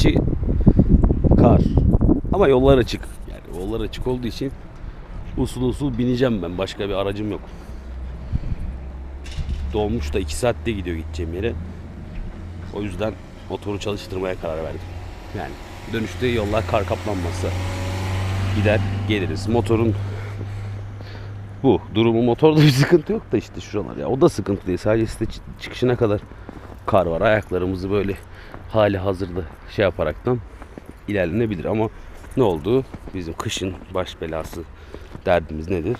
İçi kar. Ama yollar açık. Yani yollar açık olduğu için usul usul bineceğim ben. Başka bir aracım yok. Dolmuş da 2 saatte gidiyor gideceğim yere. O yüzden motoru çalıştırmaya karar verdim. Yani dönüşte yollar kar kaplanmazsa gider geliriz. Motorun bu durumu motorda bir sıkıntı yok da işte şuralar ya. O da sıkıntı değil. Sadece çı- çıkışına kadar kar var. Ayaklarımızı böyle hali hazırda şey yaparaktan ilerlenebilir ama ne oldu? Bizim kışın baş belası derdimiz nedir?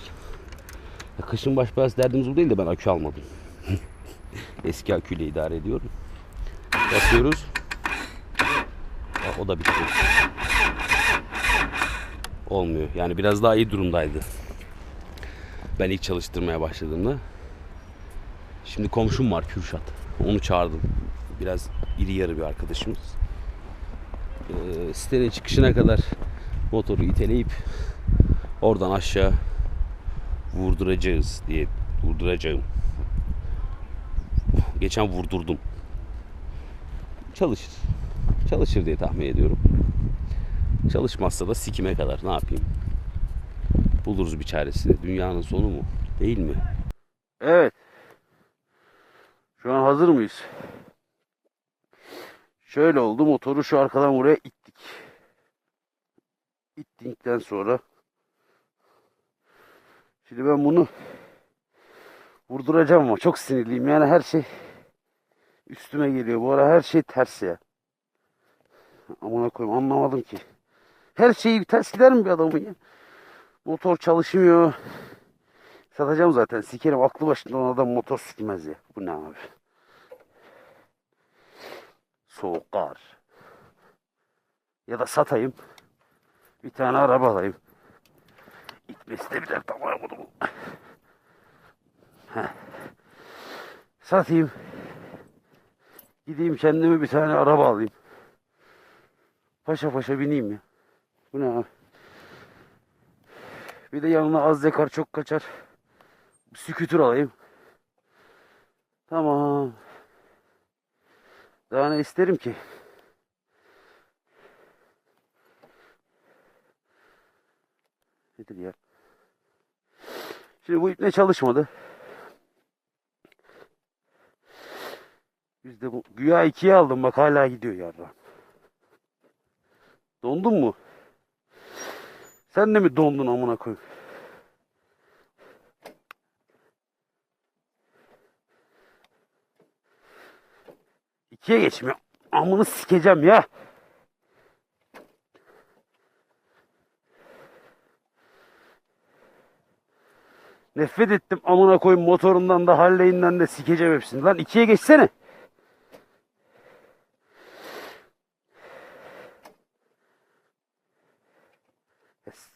Ya kışın baş belası derdimiz bu değil de ben akü almadım. Eski aküyle idare ediyorum. Basıyoruz. Ya o da bitti. Olmuyor. Yani biraz daha iyi durumdaydı. Ben ilk çalıştırmaya başladığımda. Şimdi komşum var Kürşat. Onu çağırdım. Biraz iri yarı bir arkadaşımız. Sitenin çıkışına kadar motoru iteleyip oradan aşağı vurduracağız diye vurduracağım. Geçen vurdurdum. Çalışır. Çalışır diye tahmin ediyorum. Çalışmazsa da sikime kadar ne yapayım? Buluruz bir çaresini. Dünyanın sonu mu? Değil mi? Evet. Şu an hazır mıyız? Şöyle oldu. Motoru şu arkadan buraya ittik. İttikten sonra Şimdi ben bunu vurduracağım ama çok sinirliyim. Yani her şey üstüme geliyor. Bu ara her şey ters ya. Amına koyayım anlamadım ki. Her şeyi ters gider mi bir adamın ya? Motor çalışmıyor. Satacağım zaten. Sikerim aklı başında olan adam motor sikmez ya. Bu ne abi? Soğuk kar. Ya da satayım. Bir tane araba alayım. İtmesi de bir dert ama bunu. Satayım. Gideyim kendime bir tane araba alayım. Paşa paşa bineyim ya. Bu ne abi? Bir de yanına az yakar çok kaçar. Skütür alayım. Tamam. Daha ne isterim ki? Nedir ya? Şimdi bu ip ne çalışmadı? Biz de bu güya ikiye aldım bak hala gidiyor yarra. Dondun mu? Sen de mi dondun amına koyayım? İkiye geçmiyor. Amını sikeceğim ya. Nefret ettim amına koyayım motorundan da Harley'inden de sikeceğim hepsini. Lan ikiye geçsene. Yes.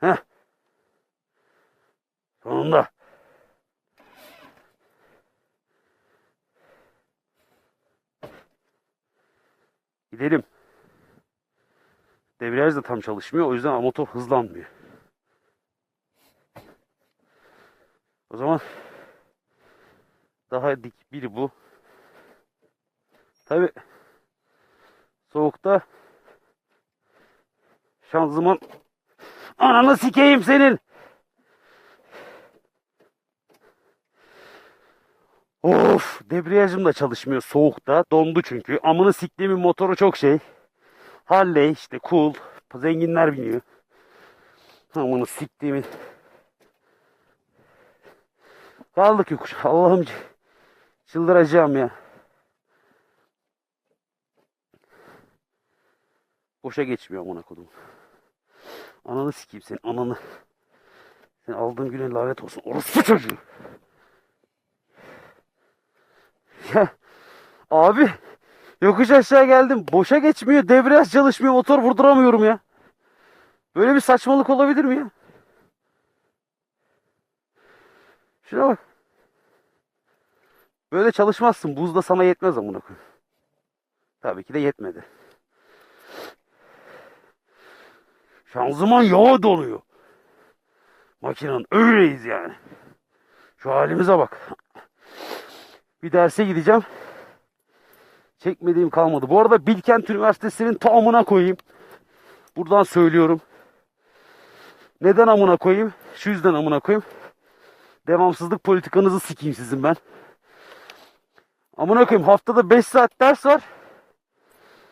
Heh. Sonunda. Gidelim. Debriyaj da tam çalışmıyor. O yüzden motor hızlanmıyor. O zaman daha dik biri bu. Tabi soğukta şanzıman ananı sikeyim senin. Of debriyajım da çalışmıyor soğukta dondu çünkü amını siktiğimin motoru çok şey. Harley işte cool zenginler biniyor. Amını siktiğimin Kaldık yokuş. Allah'ım çıldıracağım ya. Boşa geçmiyor amına kodum. Ananı sikeyim senin ananı. Sen aldığın güne lanet olsun. Orospu çocuğu. Ya abi yokuş aşağı geldim. Boşa geçmiyor. Debriyaj çalışmıyor. Motor vurduramıyorum ya. Böyle bir saçmalık olabilir mi ya? Şuna bak. Böyle çalışmazsın. Buz da sana yetmez amına koyayım. Tabii ki de yetmedi. Şanzıman yağa doluyor. Makinenin öyleyiz yani. Şu halimize bak. Bir derse gideceğim. Çekmediğim kalmadı. Bu arada Bilkent Üniversitesi'nin tamamına koyayım. Buradan söylüyorum. Neden amına koyayım? Şu yüzden amına koyayım. Devamsızlık politikanızı sikeyim sizin ben. Amına koyayım haftada 5 saat ders var.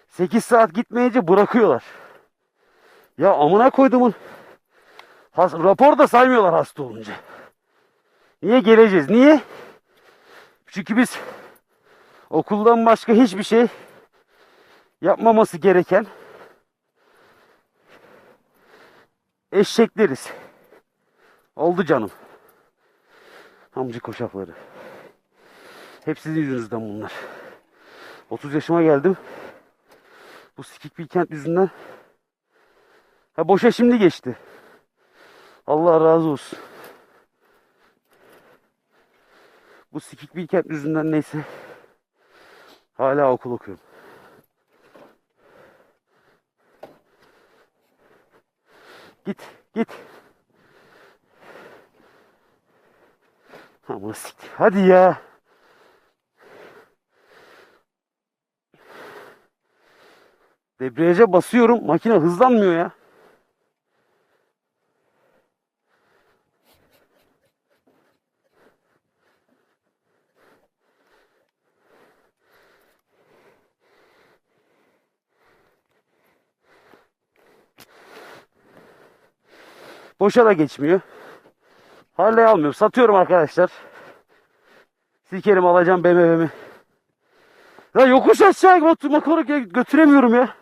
8 saat gitmeyince bırakıyorlar. Ya amına koyduğumun has, rapor da saymıyorlar hasta olunca. Niye geleceğiz? Niye? Çünkü biz okuldan başka hiçbir şey yapmaması gereken eşekleriz. Oldu canım. Amcı koşakları. Hep sizin yüzünüzden bunlar. 30 yaşıma geldim. Bu sikik bir kent yüzünden. Ha boşa şimdi geçti. Allah razı olsun. Bu sikik bir kent yüzünden neyse. Hala okul okuyorum. Git, git. Ama siktir. Hadi ya. Debriyaja basıyorum. Makine hızlanmıyor ya. Boşa da geçmiyor. Harley almıyorum. Satıyorum arkadaşlar. Sikerim alacağım BMW'mi. Ya yokuş aşağı motor motoru gö- götüremiyorum ya.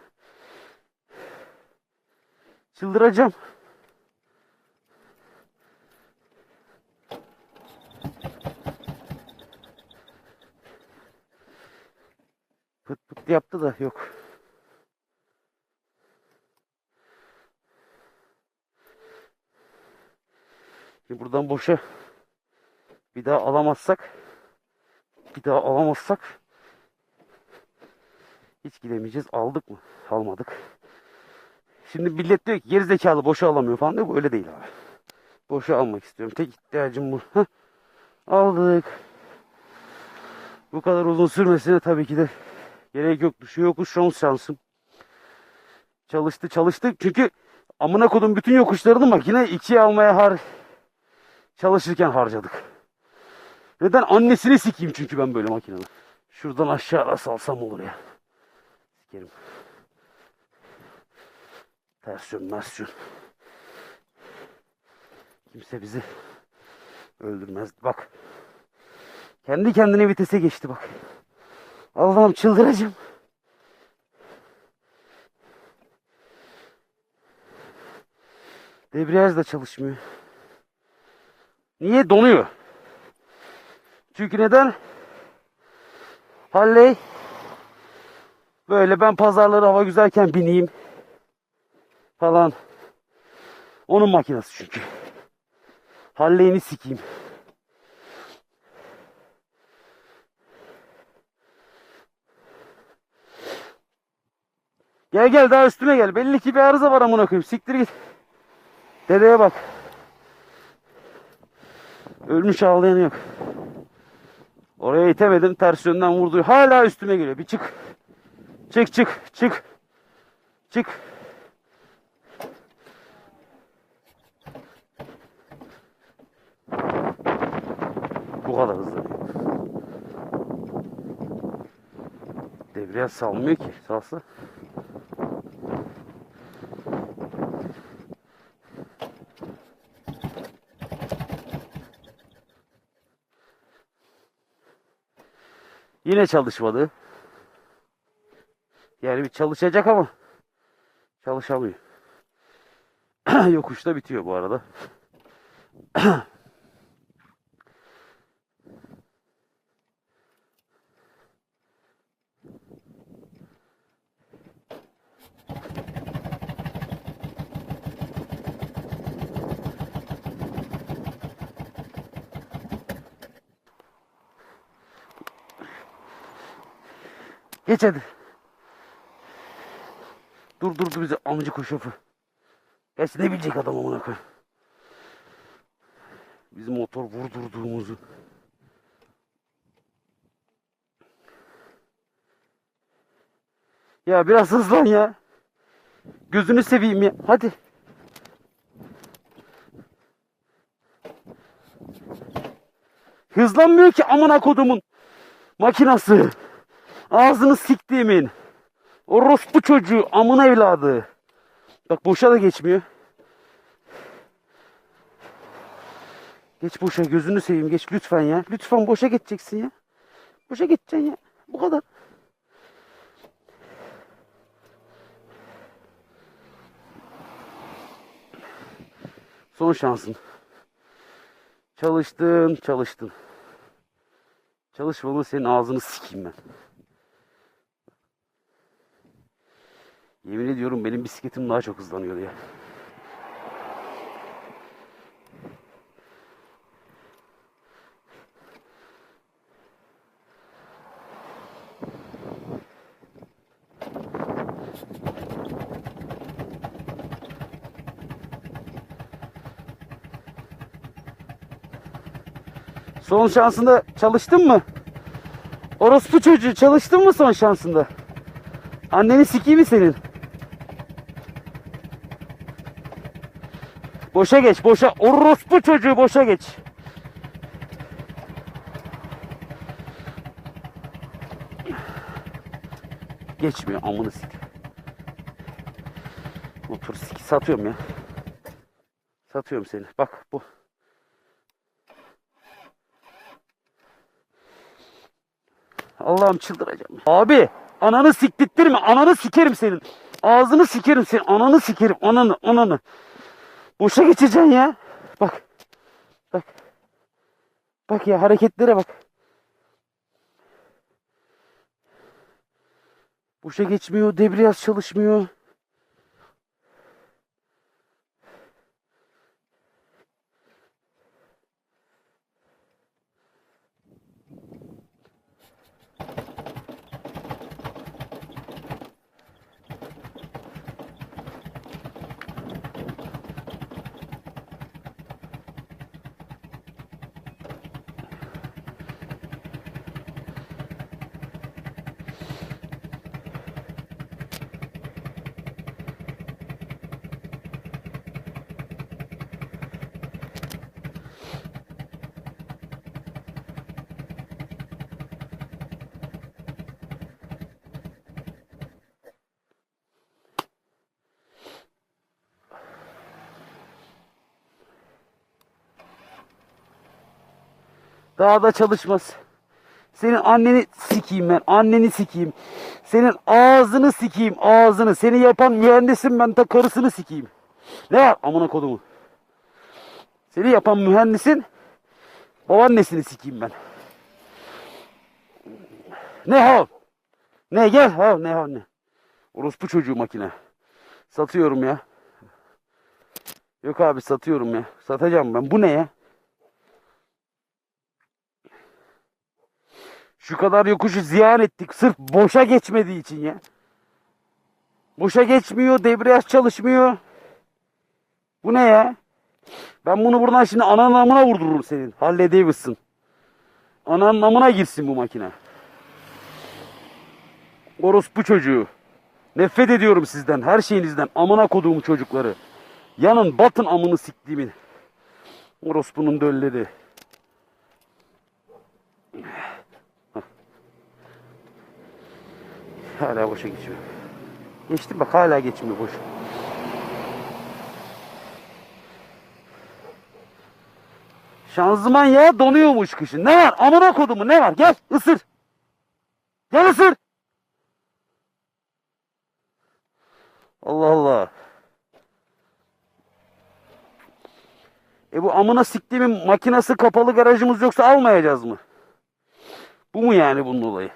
Çıldıracağım. Pıt pıt yaptı da yok. Şimdi buradan boşa bir daha alamazsak bir daha alamazsak hiç gidemeyeceğiz. Aldık mı? Almadık. Şimdi millet diyor ki gerizekalı boşa alamıyor falan diyor. Bu öyle değil abi. Boşa almak istiyorum. Tek ihtiyacım bu. Heh. Aldık. Bu kadar uzun sürmesine tabii ki de gerek yoktu. Şu yokuş şans şansım. Çalıştı çalıştı. Çünkü amına kodum bütün yokuşlarını makine ikiye almaya har çalışırken harcadık. Neden? Annesini sikeyim çünkü ben böyle makinenin. Şuradan aşağı salsam olur ya. Sikerim. Ters yön, mers yön. Kimse bizi öldürmez. Bak. Kendi kendine vitese geçti bak. Allah'ım çıldıracağım. Debriyaj da çalışmıyor. Niye? Donuyor. Çünkü neden? Halley böyle ben pazarları hava güzelken bineyim falan. Onun makinesi çünkü. Halley'ini sikeyim. Gel gel daha üstüme gel. Belli ki bir arıza var amına koyayım. Siktir git. Dedeye bak. Ölmüş ağlayan yok. Oraya itemedim. Ters yönden vurdu. Hala üstüme geliyor. Bir çık. Çık çık çık. Çık. Bu kadar hızlı değil. Debriyaj salmıyor ki. Salsa. Yine çalışmadı. Yani bir çalışacak ama çalışamıyor. Yokuşta bitiyor bu arada. Geç hadi. Durdurdu bizi amcı koşofu. Geç ne bilecek adam amına koy. Bizim motor vurdurduğumuzu. Ya biraz hızlan ya. Gözünü seveyim ya. Hadi. Hızlanmıyor ki amına kodumun makinası. Ağzını siktiğimin. Orospu çocuğu amın evladı. Bak boşa da geçmiyor. Geç boşa gözünü seveyim geç lütfen ya. Lütfen boşa geçeceksin ya. Boşa geçeceksin ya. Bu kadar. Son şansın. Çalıştın, çalıştın. Çalışmanın senin ağzını sikeyim ben. Yemin ediyorum benim bisikletim daha çok hızlanıyordu ya. Son şansında çalıştın mı? Orospu çocuğu çalıştın mı son şansında? Anneni sikeyim mi senin? Boşa geç boşa. Orospu çocuğu boşa geç. Geçmiyor amını sik. Motor sik satıyorum ya. Satıyorum seni. Bak bu. Allah'ım çıldıracağım. Abi ananı siktirttirme. Ananı sikerim senin. Ağzını sikerim senin. Ananı sikerim. Ananı ananı. Boşa geçeceksin ya. Bak. Bak. Bak ya hareketlere bak. Boşa geçmiyor. Debriyaj çalışmıyor. Daha da çalışmaz. Senin anneni sikeyim ben. Anneni sikeyim. Senin ağzını sikeyim. Ağzını. Seni yapan mühendisim ben de karısını sikeyim. Ne var amına kodumu? Seni yapan mühendisin babaannesini sikeyim ben. Ne hav? Ne gel hav ne hav ne? Orospu çocuğu makine. Satıyorum ya. Yok abi satıyorum ya. Satacağım ben. Bu ne ya? Şu kadar yokuşu ziyan ettik sırf boşa geçmediği için ya. Boşa geçmiyor, debriyaj çalışmıyor. Bu ne ya? Ben bunu buradan şimdi ananın namına vurdururum senin. Harley Davidson. Ananın namına girsin bu makine. Orospu çocuğu. Nefret ediyorum sizden, her şeyinizden. Amına koduğum çocukları. Yanın batın amını siktiğimin. Orospunun dölleri. Hala boşa geçiyor. Geçtim bak hala geçmiyor boş. Şanzıman ya donuyormuş kışın. Ne var? Amına kodumu ne var? Gel ısır. Gel ısır. Allah Allah. E bu amına siktiğimin makinası kapalı garajımız yoksa almayacağız mı? Bu mu yani bunun olayı?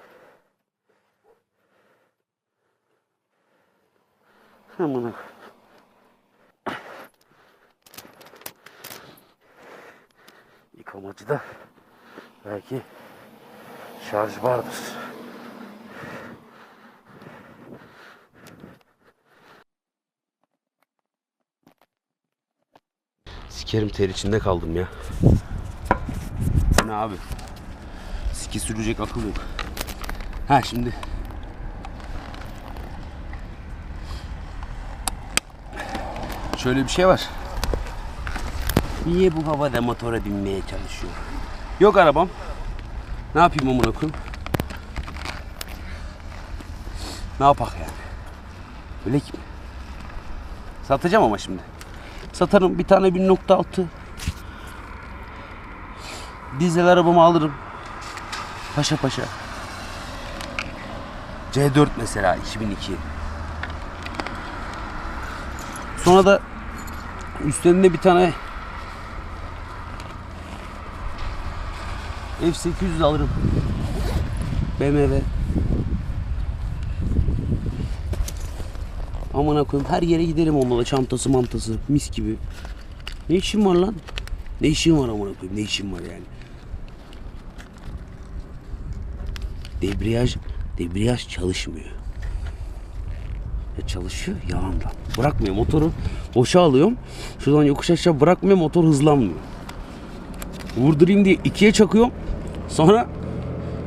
Amına. Yıkamacıda belki şarj vardır. Sikerim ter içinde kaldım ya. Ne abi? Siki sürecek akıl yok. Ha şimdi şöyle bir şey var. Niye bu havada motora binmeye çalışıyor? Yok arabam. Ne yapayım amına koyayım? Ne yapak yani? Öyle ki. Satacağım ama şimdi. Satarım bir tane 1.6. Dizel arabamı alırım. Paşa paşa. C4 mesela 2002. Sonra da üstlerinde bir tane F800 alırım. BMW. Amına koyayım her yere giderim onunla da çantası mantası mis gibi. Ne işin var lan? Ne işin var amına koyayım? Ne işin var yani? Debriyaj debriyaj çalışmıyor. Ya çalışıyor yalandan. Bırakmıyor motoru. Boşa alıyorum. Şuradan yokuş aşağı bırakmıyor motor hızlanmıyor. Vurdurayım diye ikiye çakıyorum. Sonra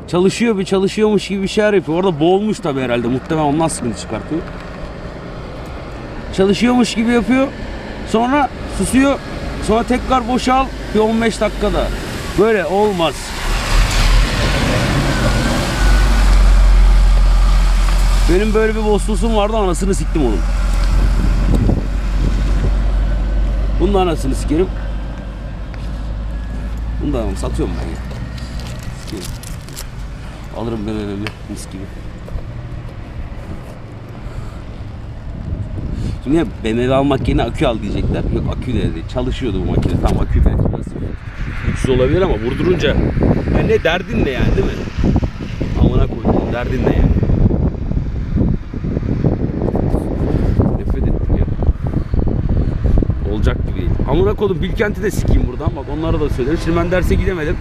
çalışıyor bir çalışıyormuş gibi bir şeyler yapıyor. Orada boğulmuş tabii herhalde. Muhtemelen ondan sıkıntı çıkartıyor. Çalışıyormuş gibi yapıyor. Sonra susuyor. Sonra tekrar boşal. Bir 15 dakikada. Böyle olmaz. Benim böyle bir bostusum vardı anasını siktim onun. Bunun da anasını sikerim. Bunu da satıyorum ben ya. Sikerim. Alırım BMW'mi mis gibi. Şimdi BMW almak yerine akü al diyecekler. Yok akü de değil. Çalışıyordu bu makine. Tamam akü de biraz güçsüz olabilir ama vurdurunca ya ne derdin ne yani değil mi? Amına koydum derdin ne yani? Nefret ettim ya. Olacak gibi değil. Amına koydum Bilkent'i de sikeyim buradan. Bak onlara da söylerim. Şimdi ben derse gidemedim.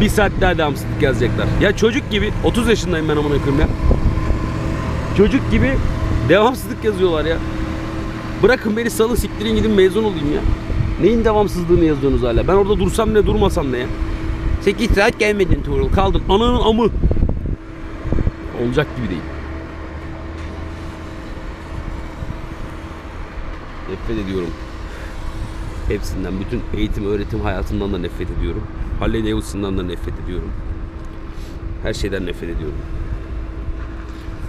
Bir saat daha devamsızlık yazacaklar. Ya çocuk gibi 30 yaşındayım ben amına koyayım ya. Çocuk gibi devamsızlık yazıyorlar ya. Bırakın beni salı siktirin gidin mezun olayım ya. Neyin devamsızlığını yazıyorsunuz hala? Ben orada dursam ne durmasam ne ya? 8 saat gelmedin Tuğrul kaldın. Ananın amı. Olacak gibi değil. Nefret ediyorum. Hepsinden, bütün eğitim, öğretim hayatından da nefret ediyorum. Harley Davidson'dan da nefret ediyorum. Her şeyden nefret ediyorum.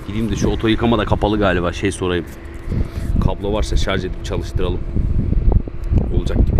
Gideyim de şu oto yıkama da kapalı galiba. Şey sorayım. Kablo varsa şarj edip çalıştıralım. Olacak gibi.